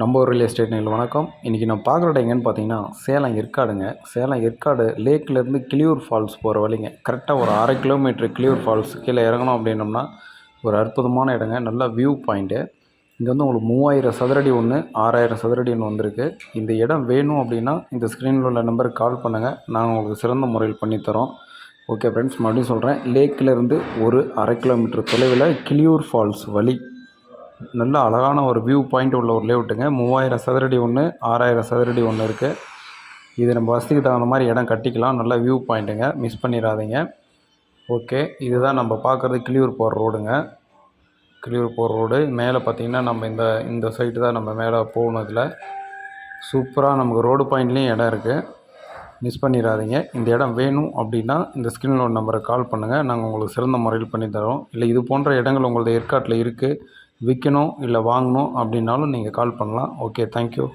நம்ம ஒரு real estate வணக்கம். இன்றைக்கி நான் பார்க்குற இடம் எங்கன்னு பார்த்தீங்கன்னா சேலம் ஏற்காடுங்க. சேலம் ஏற்காடு லேக்லேருந்து கிளியூர் ஃபால்ஸ் போகிற வழிங்க. கரெக்டாக ஒரு அரை கிலோமீட்டர் கிளியூர் ஃபால்ஸ் கீழே இறங்கணும் அப்படின்னோம்னா ஒரு அற்புதமான இடங்க. நல்ல வியூ பாயிண்ட்டு இங்கே வந்து உங்களுக்கு மூவாயிரம் சதுரடி ஒன்று ஆறாயிரம் சதுரடி ஒன்று வந்திருக்கு. இந்த இடம் வேணும் அப்படின்னா இந்த ஸ்க்ரீனில் உள்ள நம்பருக்கு கால் பண்ணுங்கள் நாங்கள் உங்களுக்கு சிறந்த முறையில் பண்ணித்தரோம் ஓகே ஃப்ரெண்ட்ஸ் மறுபடியும் சொல்கிறேன் லேக்கிலேருந்து ஒரு அரை கிலோமீட்டர் தொலைவில் கிளியூர் ஃபால்ஸ் வழி. நல்ல அழகான ஒரு வியூ பாயிண்ட் உள்ள ஒரு லேவுட்டுங்க மூவாயிரம் சதுரடி ஒன்று ஆறாயிரம் சதுரடி ஒன்று இருக்குது இது நம்ம வசதிக்கு தகுந்த மாதிரி இடம் கட்டிக்கலாம். நல்ல வியூ பாயிண்ட்டுங்க மிஸ் பண்ணிடாதீங்க. ஓகே இதுதான் நம்ம பார்க்குறது கிளியூர் போகிற ரோடுங்க கிளியூர் போகிற ரோடு மேலே பார்த்தீங்கன்னா நம்ம இந்த இந்த சைட்டு தான் நம்ம மேலே போகணும் சூப்பராக நமக்கு ரோடு பாயிண்ட்லேயும் இடம் இருக்குது மிஸ் பண்ணிடாதீங்க. இந்த இடம் வேணும் அப்படின்னா இந்த ஸ்க்ரீனில் ஒரு நம்பருக்கு கால் பண்ணுங்கள் நாங்கள் உங்களுக்கு சிறந்த முறையில் பண்ணித்தரோம் இல்லை இது போன்ற இடங்கள் உங்களது ஏற்காட்டில் இருக்குது விற்கணும் இல்லை வாங்கணும் அப்படின்னாலும் நீங்கள் கால் பண்ணலாம். Okay thank you